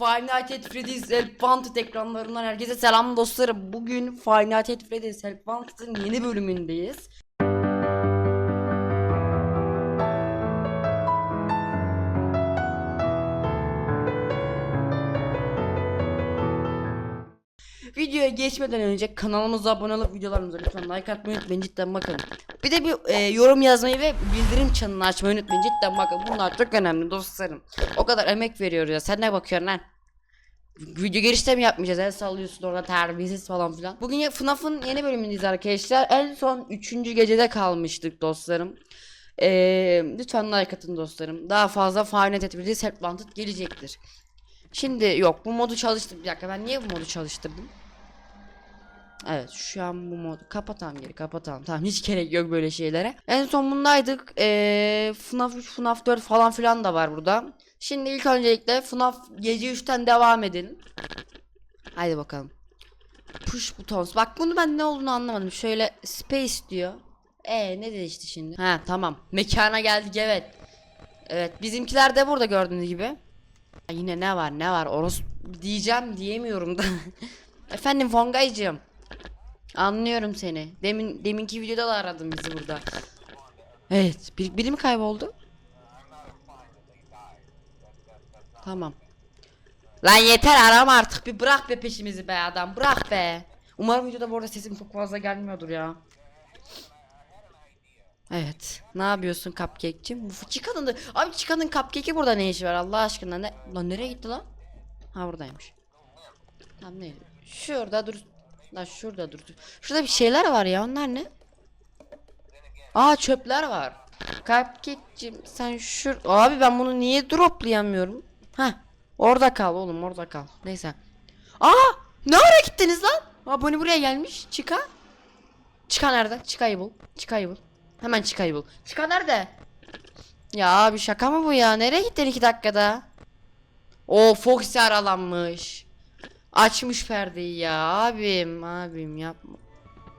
Five Nights at Freddy's Help Wanted ekranlarından herkese selam dostlarım. Bugün Five Nights at Freddy's Help yeni bölümündeyiz. Geçmeden önce kanalımıza abone olup videolarımıza lütfen like atmayı unutmayın cidden bakın. Bir de bir e, yorum yazmayı ve bildirim çanını açmayı unutmayın cidden bakın bunlar çok önemli dostlarım. O kadar emek veriyoruz ya sen ne bakıyorsun lan? Video girişte mi yapmayacağız? El sallıyorsun orada terbiyesiz falan filan. Bugün FNAF'ın yeni bölümündeyiz arkadaşlar. En son 3. gecede kalmıştık dostlarım. Ee, lütfen like atın dostlarım. Daha fazla at Freddy's Help Wanted gelecektir. Şimdi yok bu modu çalıştım. Bir dakika ben niye bu modu çalıştırdım? Evet şu an bu modu kapatalım geri kapatalım. Tamam hiç gerek yok böyle şeylere. En son bundaydık. Ee, FNAF 3, FNAF 4 falan filan da var burada. Şimdi ilk öncelikle FNAF gece 3'ten devam edelim. Haydi bakalım. Push buttons. Bak bunu ben ne olduğunu anlamadım. Şöyle space diyor. E ne değişti şimdi? Ha tamam. Mekana geldik evet. Evet bizimkiler de burada gördüğünüz gibi. Yine ne var ne var orası diyeceğim diyemiyorum da. Efendim Fongaycığım. Anlıyorum seni. Demin deminki videoda da aradın bizi burada. Evet, bir, biri mi kayboldu? Tamam. Lan yeter arama artık bir bırak be peşimizi be adam bırak be. Umarım videoda bu arada sesim çok fazla gelmiyordur ya. Evet. Ne yapıyorsun cupcake'cim? Bu çıkanın da... Abi çıkanın cupcake'i burada ne işi var Allah aşkına? Ne... Lan nereye gitti lan? Ha buradaymış. Tamam ne? Şurada dur. Lan şurada dur. Şurada bir şeyler var ya onlar ne? Aa çöpler var. Cupcake'cim sen şur... Abi ben bunu niye droplayamıyorum? Ha orada kal oğlum orada kal. Neyse. Aa ne ara gittiniz lan? Abone buraya gelmiş. Çıka. Çıka nerede? Çıkayı bul. Çıkayı bul. Hemen çıkayı bul. Çıka nerede? Ya abi şaka mı bu ya? Nereye gittin iki dakikada? O Foxy aralanmış. Açmış perdeyi ya abim abim yapma.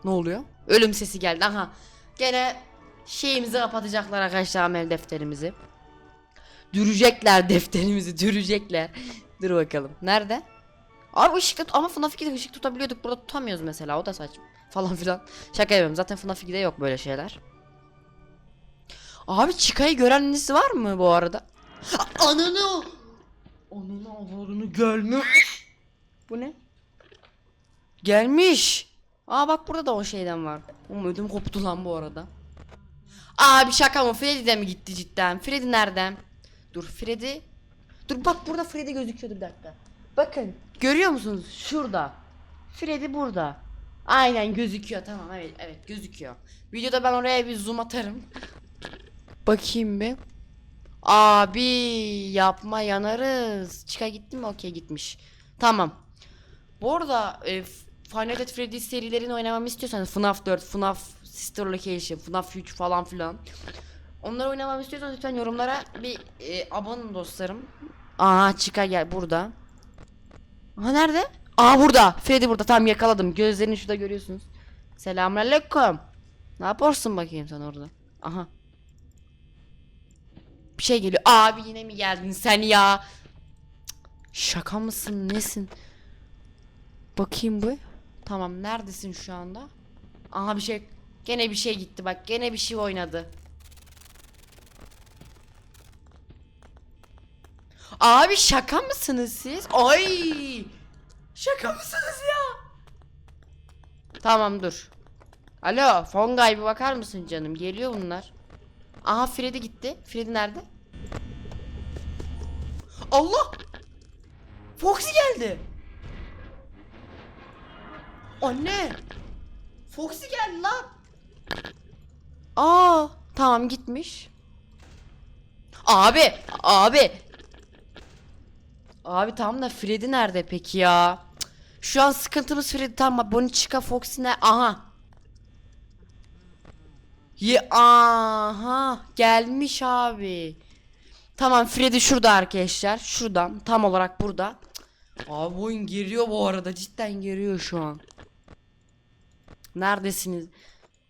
Ne oluyor? Ölüm sesi geldi aha. Gene şeyimizi kapatacaklar arkadaşlar amel defterimizi. Dürecekler defterimizi dürecekler. Dur bakalım. Nerede? Abi ışık tut ama FNAF 2'de ışık tutabiliyorduk. Burada tutamıyoruz mesela. O da saçma. Falan filan. Şaka yapıyorum. Zaten FNAF 2'de yok böyle şeyler. Abi Çıkayı gören birisi var mı bu arada? Ananı! Ananı avradını gelmiş. Bu ne? Gelmiş. Aa bak burada da o şeyden var. Oğlum ödüm koptu lan bu arada. Abi şaka mı? Freddy de mi gitti cidden? Freddy nereden? Dur Freddy. Dur bak burada Freddy gözüküyordu bir dakika. Bakın görüyor musunuz? Şurada. Freddy burada. Aynen gözüküyor tamam evet evet gözüküyor. Videoda ben oraya bir zoom atarım. Bakayım bir. Abi yapma yanarız. Çıka gitti mi? Okey gitmiş. Tamam. Bu arada e, Final Nights serilerini oynamamı istiyorsanız FNAF 4, FNAF Sister Location, FNAF 3 falan filan. Onları oynamamı istiyorsanız lütfen yorumlara bir e, abone dostlarım. Aa çıka gel burada. Aha nerede? Aa burada. Freddy burada. Tam yakaladım. Gözlerini şurada görüyorsunuz. Selamünaleyküm. Ne yapıyorsun bakayım sen orada? Aha. Bir şey geliyor. Abi yine mi geldin sen ya? Şaka mısın? Nesin? Bakayım bu. Tamam neredesin şu anda? Aha bir şey. Gene bir şey gitti bak. Gene bir şey oynadı. Abi şaka mısınız siz? Ay! Şaka mısınız ya? Tamam dur. Alo, Fongay bir bakar mısın canım? Geliyor bunlar. Aha Freddy gitti. Freddy nerede? Allah! Foxy geldi. Anne! Foxy geldi lan. Aa, tamam gitmiş. Abi, abi. Abi tamam da Freddy nerede peki ya? Şu an sıkıntımız Freddy tamam. Bonichica Foxy ne? Aha. Ye aha gelmiş abi. Tamam Freddy şurada arkadaşlar. Şuradan tam olarak burada. Cık, Abi oyun geriyor bu arada. Cidden geriyor şu an. Neredesiniz?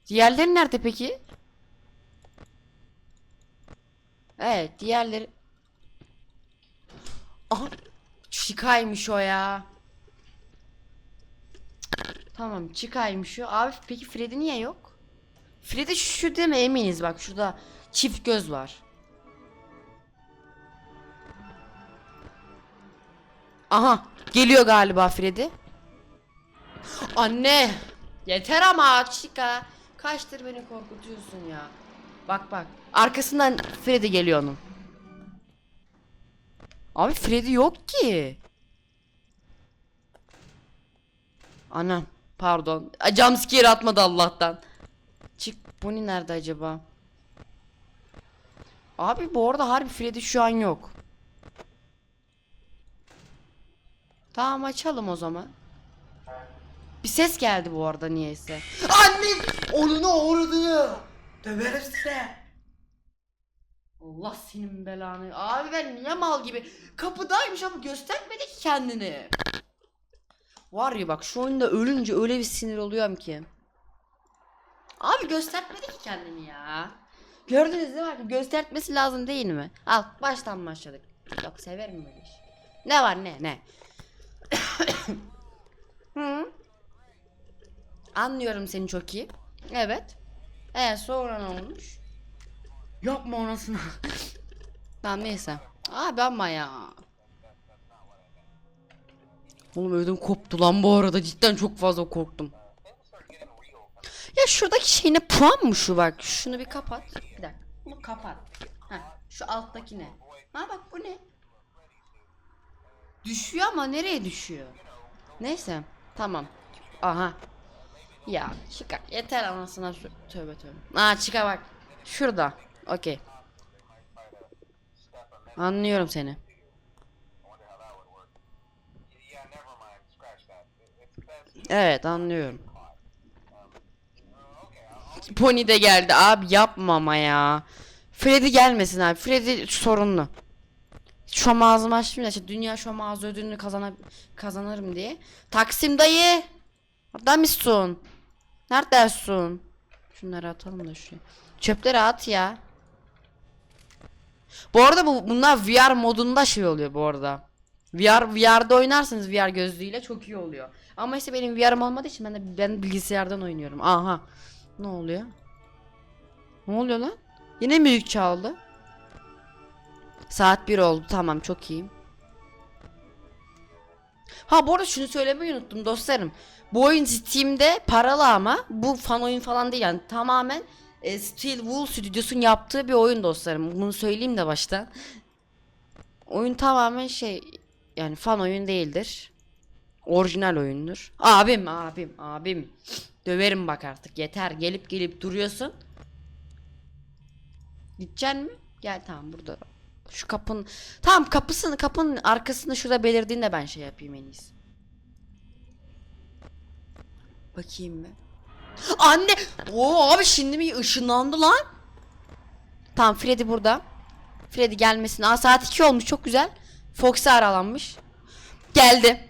Diğerleri nerede peki? Evet diğerleri. Aha. Çıkaymış o ya. Tamam çıkaymış o. Abi peki Freddy niye yok? Freddy şu değil mi eminiz bak şurada çift göz var. Aha geliyor galiba Freddy. Anne yeter ama Chica. Kaçtır beni korkutuyorsun ya. Bak bak arkasından Freddy geliyor onun. Abi Freddy yok ki. Anam pardon. Jumpscare atmadı Allah'tan. Çık Bonnie nerede acaba? Abi bu arada harbi Freddy şu an yok. Tamam açalım o zaman. Bir ses geldi bu arada niyeyse. Anne! Onu ne uğradığını. Döverim size. Allah senin belanı. Abi ben niye mal gibi kapıdaymış ama göstermedi ki kendini. Var ya bak şu oyunda ölünce öyle bir sinir oluyorum ki. Abi göstermedi ki kendini ya. Gördünüz değil mi? Göstermesi lazım değil mi? Al baştan başladık. Yok severim böyle iş. Ne var ne ne? Hı? Anlıyorum seni çok iyi. Evet. Evet sonra ne olmuş? Yapma anasını. tamam neyse. Abi ama ya. Oğlum ödüm koptu lan bu arada cidden çok fazla korktum. Ya şuradaki şey ne puan mı şu bak şunu bir kapat. Bir dakika bunu kapat. Heh, şu alttaki ne? Ha bak bu ne? Düşüyor ama nereye düşüyor? Neyse tamam. Aha. Ya çıkar yeter anasına sö- tövbe tövbe. Aa çıkar bak. Şurada. Okey. Anlıyorum seni. Evet anlıyorum. Pony de geldi abi yapma ama ya. Freddy gelmesin abi. Freddy sorunlu. Şom ağzımı açtım ya işte dünya şom ağzı ödülünü kazana kazanırım diye. Taksim dayı. Orada mısın? Neredesin? Şunları atalım da şuraya. Çöpleri at ya. Bu arada bu bunlar VR modunda şey oluyor bu arada. VR VR'da oynarsanız VR gözlüğüyle çok iyi oluyor. Ama işte benim VR'ım olmadığı için ben de ben bilgisayardan oynuyorum. Aha. Ne oluyor? Ne oluyor lan? Yine müzik çaldı. Saat 1 oldu. Tamam çok iyiyim. Ha bu arada şunu söylemeyi unuttum dostlarım. Bu oyun Steam'de paralı ama bu fan oyun falan değil yani tamamen e, Steel Wool Studios'un yaptığı bir oyun dostlarım. Bunu söyleyeyim de baştan. Oyun tamamen şey yani fan oyun değildir. Orijinal oyundur. Abim abim abim. Döverim bak artık yeter gelip gelip duruyorsun. Gideceksin mi? Gel tamam burada. Şu kapın tamam kapısını kapının arkasında şurada belirdiğinde ben şey yapayım en iyisi. Bakayım mı? Anne! Oo abi şimdi mi ışınlandı lan? Tamam Freddy burada. Freddy gelmesin. Aa saat 2 olmuş çok güzel. Fox'e aralanmış. Geldi.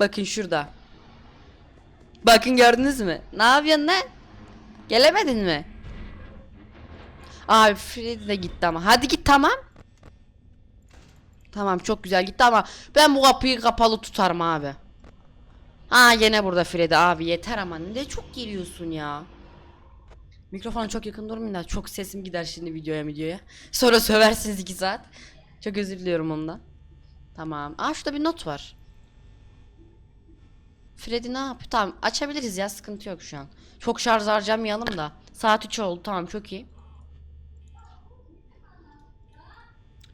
Bakın şurada. Bakın gördünüz mü? Ne yapıyorsun lan? Gelemedin mi? Abi Freddy de gitti ama. Hadi git tamam. Tamam çok güzel gitti ama ben bu kapıyı kapalı tutarım abi. Aa gene burada Freddy abi yeter ama ne çok geliyorsun ya. Mikrofona çok yakın durmayın da çok sesim gider şimdi videoya videoya. Sonra söversiniz 2 saat. Çok özür diliyorum ondan. Tamam. Aa şurada bir not var. Freddy ne yapıyor? Tamam açabiliriz ya sıkıntı yok şu an. Çok şarj harcamayalım da. Saat 3 oldu tamam çok iyi.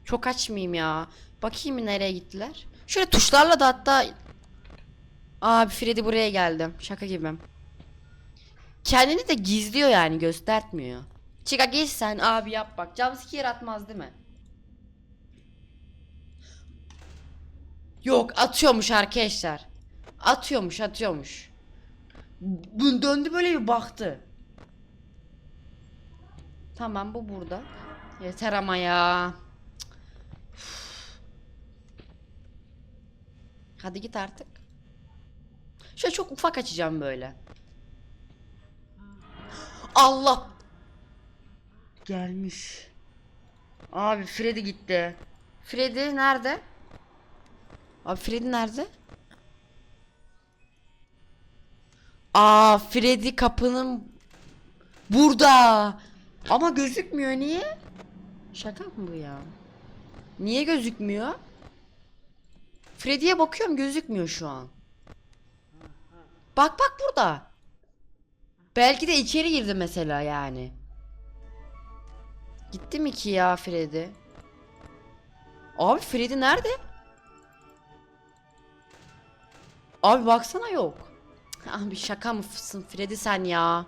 Çok açmayayım ya. Bakayım nereye gittiler. Şöyle tuşlarla da hatta Abi Freddy buraya geldi. Şaka gibi. Kendini de gizliyor yani göstertmiyor. Çıka geç sen abi yap bak. Jumpscare atmaz değil mi? Yok atıyormuş arkadaşlar. Atıyormuş atıyormuş. Bu döndü böyle bir baktı. Tamam bu burada. Yeter ama ya. Hadi git artık. Şöyle çok ufak açacağım böyle. Allah. Gelmiş. Abi Freddy gitti. Freddy nerede? Abi Freddy nerede? Aa Freddy kapının burada. Ama gözükmüyor niye? Şaka mı bu ya? Niye gözükmüyor? Freddy'ye bakıyorum gözükmüyor şu an. Bak bak burada. Belki de içeri girdi mesela yani. Gitti mi ki ya Freddy? Abi Freddy nerede? Abi baksana yok. Abi şaka mısın Freddy sen ya?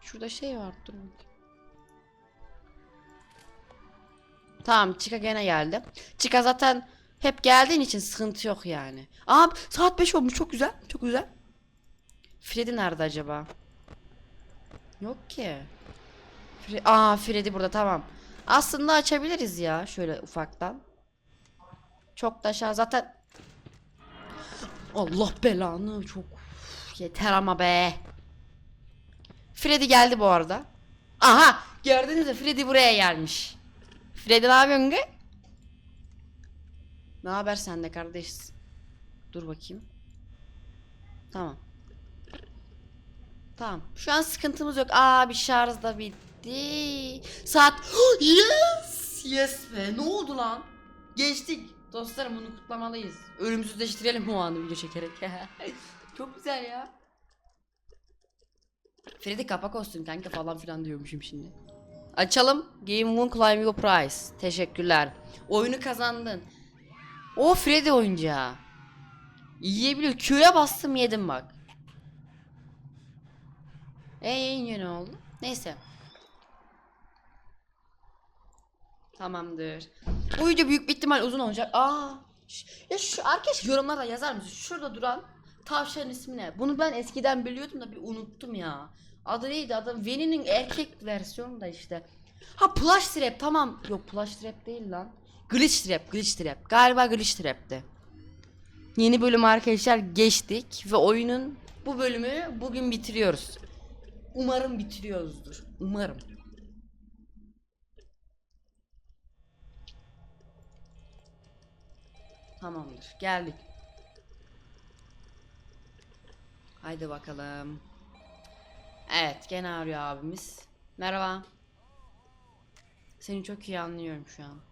Şurada şey var dur. Tamam Chica gene geldi. Chica zaten hep geldiğin için sıkıntı yok yani. Aa saat 5 olmuş çok güzel çok güzel. Freddy nerede acaba? Yok ki. Fre Aa Freddy burada tamam. Aslında açabiliriz ya şöyle ufaktan. Çok da aşağı zaten Allah belanı çok yeter ama be. Freddy geldi bu arada. Aha gördünüz mü Freddy buraya gelmiş. Freddy ne yapıyorsun ge? Ne haber sende kardeş? Dur bakayım. Tamam. Tamam. Şu an sıkıntımız yok. Aa bir şarj da bitti. Saat yes! Yes be. Ne oldu lan? Geçtik. Dostlarım bunu kutlamalıyız. Ölümsüzleştirelim bu anı video çekerek. Çok güzel ya. Freddy kapak olsun kanka falan filan diyormuşum şimdi. Açalım. Game One Climb Your Prize. Teşekkürler. Oyunu kazandın. O Freddy oyuncağı. Yiyebiliyor. Q'ya bastım yedim bak. E yayın ne oldu? Neyse. Tamamdır. Bu video büyük bir ihtimal uzun olacak. Aa. Ya şu arkadaş yorumlarda yazar mısın? Şurada duran tavşanın ismi ne? Bunu ben eskiden biliyordum da bir unuttum ya. Adı neydi? Adı Veni'nin erkek versiyonu da işte. Ha Plush Trap tamam. Yok Plush Trap değil lan. Glitch Trap, Glitch Trap. Galiba Glitch Trap'ti. Yeni bölüm arkadaşlar geçtik ve oyunun bu bölümü bugün bitiriyoruz. Umarım bitiriyoruzdur. Umarım. Tamamdır. Geldik. Haydi bakalım. Evet, gene arıyor abimiz. Merhaba. Seni çok iyi anlıyorum şu an.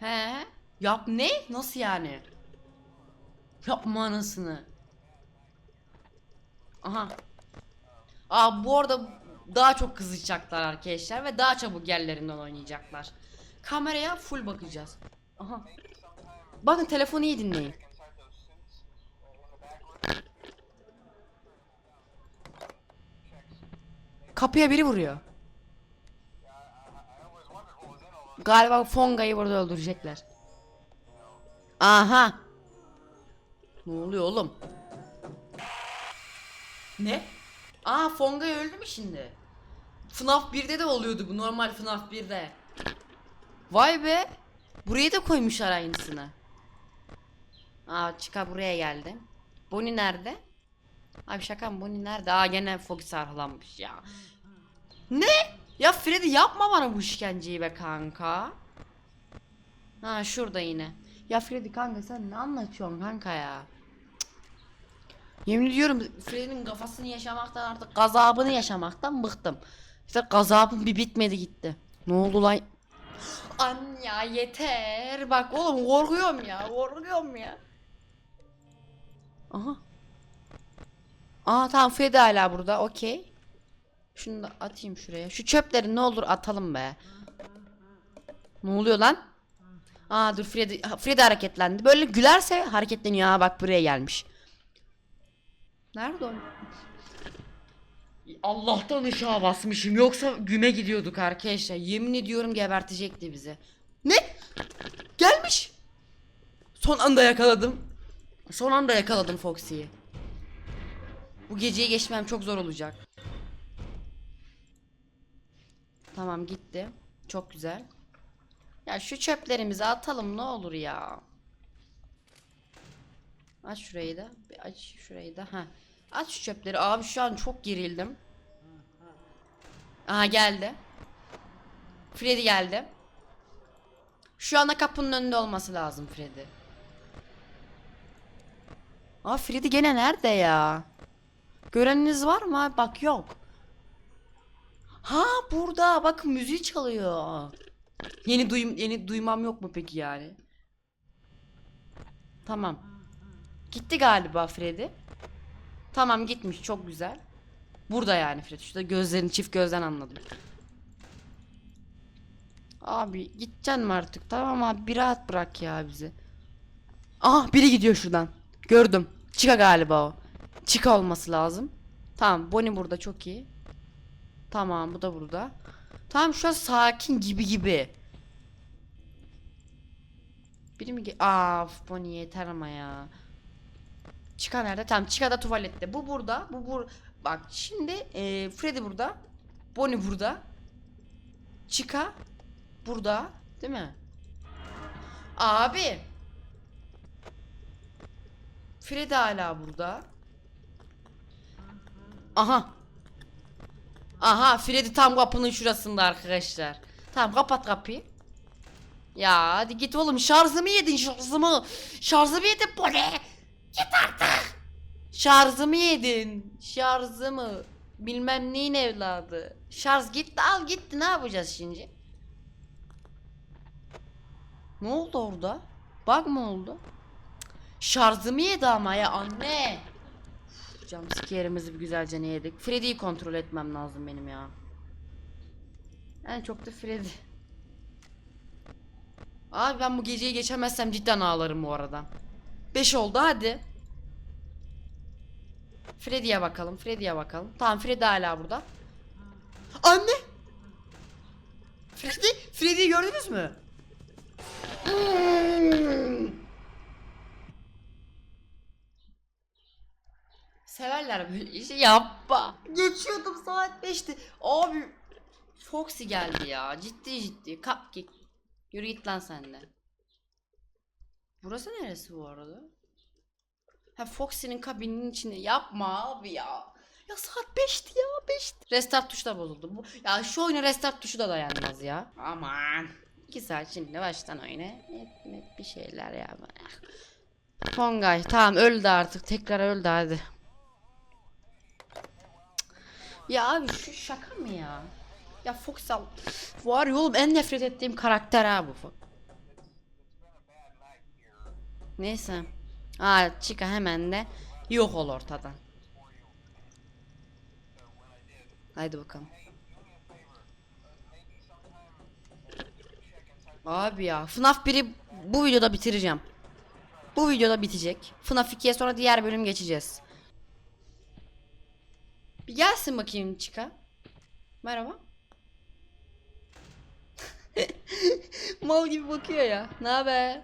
He? Yap ne? Nasıl yani? Yapma anasını. Aha. Aa bu arada daha çok kızacaklar arkadaşlar ve daha çabuk yerlerinden oynayacaklar. Kameraya full bakacağız. Aha. Bakın telefonu iyi dinleyin. Kapıya biri vuruyor. Galiba Fonga'yı burada öldürecekler. Aha. Ne oluyor oğlum? Ne? Aa Fonga'yı öldü mü şimdi? FNAF 1'de de oluyordu bu normal FNAF 1'de. Vay be. Buraya da koymuşlar aynısını. Aa çıka buraya geldi. Bonnie nerede? Abi şaka mı Bonnie nerede? Aa gene Fox sarılanmış ya. Ne? Ya Freddy yapma bana bu işkenceyi be kanka. Ha şurada yine. Ya Freddy kanka sen ne anlatıyorsun kanka ya? Yemin ediyorum Freddy'nin kafasını yaşamaktan artık gazabını yaşamaktan bıktım. İşte gazabım bir bitmedi gitti. Ne oldu lan? Anya yeter. Bak oğlum korkuyorum ya. Korkuyorum ya. Aha. Aa tamam Freddy hala burada. Okey. Şunu da atayım şuraya. Şu çöpleri ne olur atalım be. Ne oluyor lan? Aa dur Freddy, Freddy hareketlendi. Böyle gülerse hareketleniyor. Ha bak buraya gelmiş. Nerede o? Allah'tan ışığa basmışım. Yoksa güme gidiyorduk arkadaşlar. Yemin ediyorum gebertecekti bizi. Ne? Gelmiş. Son anda yakaladım. Son anda yakaladım Foxy'yi. Bu geceyi geçmem çok zor olacak. Tamam gitti. Çok güzel. Ya şu çöplerimizi atalım ne olur ya. Aç şurayı da. Bir aç şurayı da. Ha. Aç şu çöpleri. Abi şu an çok gerildim. Aha geldi. Freddy geldi. Şu anda kapının önünde olması lazım Freddy. Aa Freddy gene nerede ya? Göreniniz var mı? Bak yok. Ha burada bak müziği çalıyor. Yeni duyum yeni duymam yok mu peki yani? Tamam. Gitti galiba Freddy. Tamam gitmiş çok güzel. Burada yani Freddy. Şurada gözlerini çift gözden anladım. Abi gideceksin mi artık? Tamam abi bir rahat bırak ya bizi. Aha biri gidiyor şuradan. Gördüm. Chica galiba o. Chica olması lazım. Tamam Bonnie burada çok iyi. Tamam bu da burada. Tamam şu an sakin gibi gibi. Biri mi of, Bonnie yeter ama ya. Chica nerede? Tamam Chica da tuvalette. Bu burada. Bu bur Bak şimdi e, Freddy burada. Bonnie burada. Chica burada. Değil mi? Abi. Freddy hala burada. Aha. Aha Freddy tam kapının şurasında arkadaşlar. Tamam kapat kapıyı. Ya hadi git oğlum şarjımı yedin şarjımı. Şarjımı yedin bu ne? Git artık. Şarjımı yedin. Şarjımı. Bilmem neyin evladı. Şarj gitti al gitti ne yapacağız şimdi? Ne oldu orada? Bug mı oldu? Şarjımı yedi ama ya anne. Jumpscare'imizi bir güzelce ne yedik? Freddy'yi kontrol etmem lazım benim ya. En çok da Freddy. Abi ben bu geceyi geçemezsem cidden ağlarım bu arada. 5 oldu hadi. Freddy'ye bakalım. Freddy'ye bakalım. Tamam Freddy hala burada. Anne! Freddy! Freddy'yi gördünüz mü? Severler böyle işi yapma. Geçiyordum saat 5'ti. Abi Foxy geldi ya. Ciddi ciddi. Cupcake. Yürü git lan sen de. Burası neresi bu arada? Ha Foxy'nin kabininin içinde. Yapma abi ya. Ya saat 5'ti ya 5'ti. Restart tuşu da bozuldu. Bu, ya şu oyuna restart tuşu da dayanmaz ya. Aman. 2 saat şimdi baştan oyna. Net net bir şeyler ya. Fongay tamam öldü artık. Tekrar öldü hadi. Ya abi şu şaka mı ya? Ya Fox al. Var ya oğlum en nefret ettiğim karakter ha bu Fox. Neyse. Aa Chica hemen de yok ol ortadan. Haydi bakalım. Abi ya FNAF 1'i bu videoda bitireceğim. Bu videoda bitecek. FNAF 2'ye sonra diğer bölüm geçeceğiz. Bir gelsin bakayım Chica. Merhaba. Mal gibi bakıyor ya. Ne haber?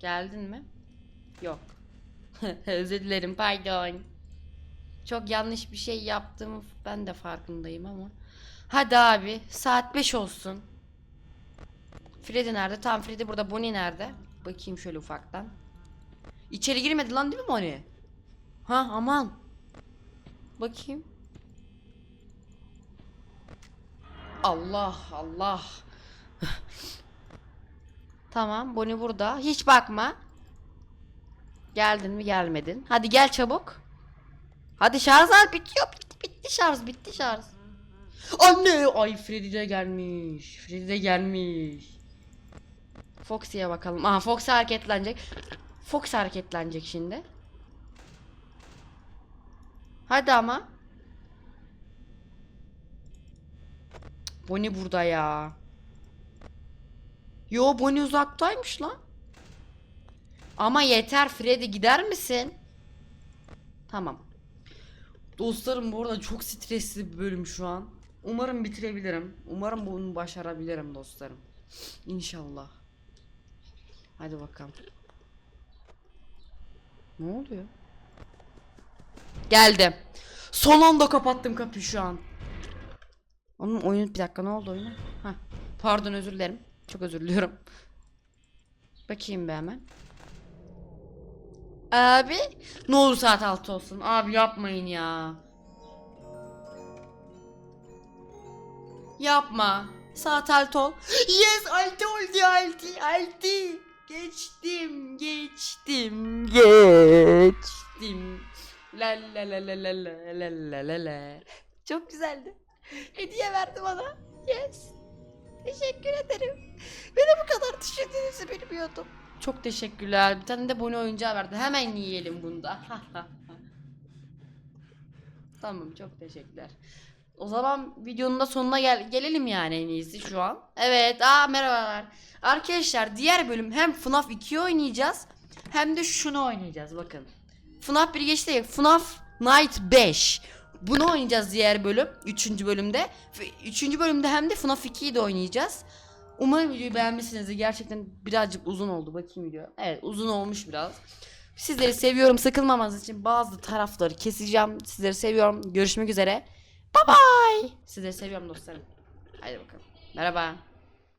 Geldin mi? Yok. Özür dilerim pardon. Çok yanlış bir şey yaptığımı ben de farkındayım ama. Hadi abi saat 5 olsun. Freddy nerede? Tamam Freddy burada. Bonnie nerede? Bakayım şöyle ufaktan. İçeri girmedi lan değil mi Bonnie? Ha aman. Bakayım. Allah Allah. tamam Bonnie burada. Hiç bakma. Geldin mi gelmedin. Hadi gel çabuk. Hadi şarj al bitiyor. Bitti, bitti şarj bitti şarj. Anne! Ay Freddy de gelmiş. Freddy de gelmiş. Foxy'ye bakalım. Aha Fox hareketlenecek. Fox hareketlenecek şimdi. Hadi ama. Bonnie burada ya. Yo Bonnie uzaktaymış lan. Ama yeter Freddy gider misin? Tamam. Dostlarım bu arada çok stresli bir bölüm şu an. Umarım bitirebilirim. Umarım bunu başarabilirim dostlarım. İnşallah. Hadi bakalım. Ne oluyor? Geldim. Son anda kapattım kapıyı şu an. Onun oyun bir dakika ne oldu oyuna? Heh. Pardon özür dilerim. Çok özür diliyorum. Bakayım bir hemen. Abi ne olur saat 6 olsun. Abi yapmayın ya. Yapma. Saat altı ol. Yes altı oldu altı altı. Geçtim geçtim geçtim. La la la la la la la la la. Çok güzeldi. Hediye verdi bana. Yes. Teşekkür ederim. Beni bu kadar düşündüğünüzü bilmiyordum. Çok teşekkürler. Bir tane de bono oyuncağı verdi. Hemen yiyelim bunda. tamam çok teşekkürler. O zaman videonun da sonuna gel gelelim yani en iyisi şu an. Evet, aa merhabalar. Arkadaşlar diğer bölüm hem FNAF 2 oynayacağız hem de şunu oynayacağız bakın. FNAF 1 geçti ya FNAF Night 5. Bunu oynayacağız diğer bölüm. 3. bölümde. 3. bölümde hem de FNAF 2'yi de oynayacağız. Umarım videoyu beğenmişsinizdir. Gerçekten birazcık uzun oldu. Bakayım video. Evet uzun olmuş biraz. Sizleri seviyorum. Sıkılmamanız için bazı tarafları keseceğim. Sizleri seviyorum. Görüşmek üzere. Bye bye. Sizleri seviyorum dostlarım. Haydi bakalım. Merhaba.